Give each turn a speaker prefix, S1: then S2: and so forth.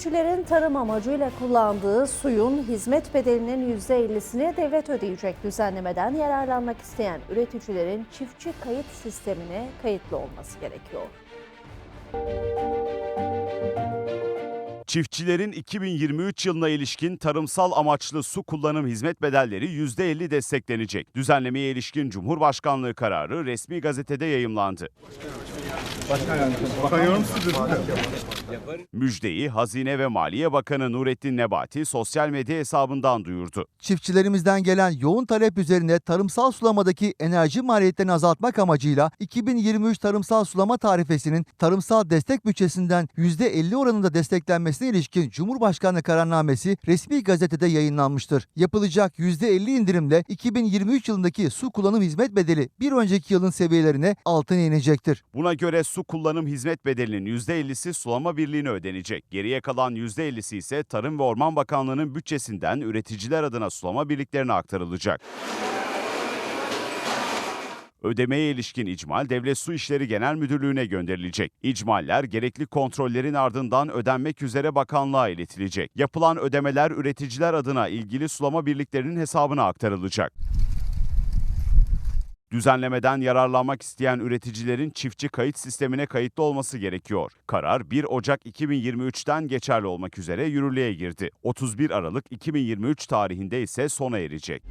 S1: Çiftçilerin tarım amacıyla kullandığı suyun hizmet bedelinin %50'sini devlet ödeyecek düzenlemeden yararlanmak isteyen üreticilerin çiftçi kayıt sistemine kayıtlı olması gerekiyor.
S2: Çiftçilerin 2023 yılına ilişkin tarımsal amaçlı su kullanım hizmet bedelleri %50 desteklenecek. Düzenlemeye ilişkin Cumhurbaşkanlığı kararı resmi gazetede yayımlandı.
S3: Bakan yardımcısıdır.
S2: Müjdeyi Hazine ve Maliye Bakanı Nurettin Nebati sosyal medya hesabından duyurdu.
S4: Çiftçilerimizden gelen yoğun talep üzerine tarımsal sulamadaki enerji maliyetlerini azaltmak amacıyla 2023 tarımsal sulama tarifesinin tarımsal destek bütçesinden %50 oranında desteklenmesine ilişkin Cumhurbaşkanlığı kararnamesi resmi gazetede yayınlanmıştır. Yapılacak %50 indirimle 2023 yılındaki su kullanım hizmet bedeli bir önceki yılın seviyelerine altına inecektir.
S2: Buna göre su kullanım hizmet bedelinin %50'si sulama birliğine ödenecek. Geriye kalan %50'si ise Tarım ve Orman Bakanlığı'nın bütçesinden üreticiler adına sulama birliklerine aktarılacak. Ödemeye ilişkin icmal Devlet Su İşleri Genel Müdürlüğü'ne gönderilecek. İcmaller gerekli kontrollerin ardından ödenmek üzere bakanlığa iletilecek. Yapılan ödemeler üreticiler adına ilgili sulama birliklerinin hesabına aktarılacak. Düzenlemeden yararlanmak isteyen üreticilerin çiftçi kayıt sistemine kayıtlı olması gerekiyor. Karar 1 Ocak 2023'ten geçerli olmak üzere yürürlüğe girdi. 31 Aralık 2023 tarihinde ise sona erecek.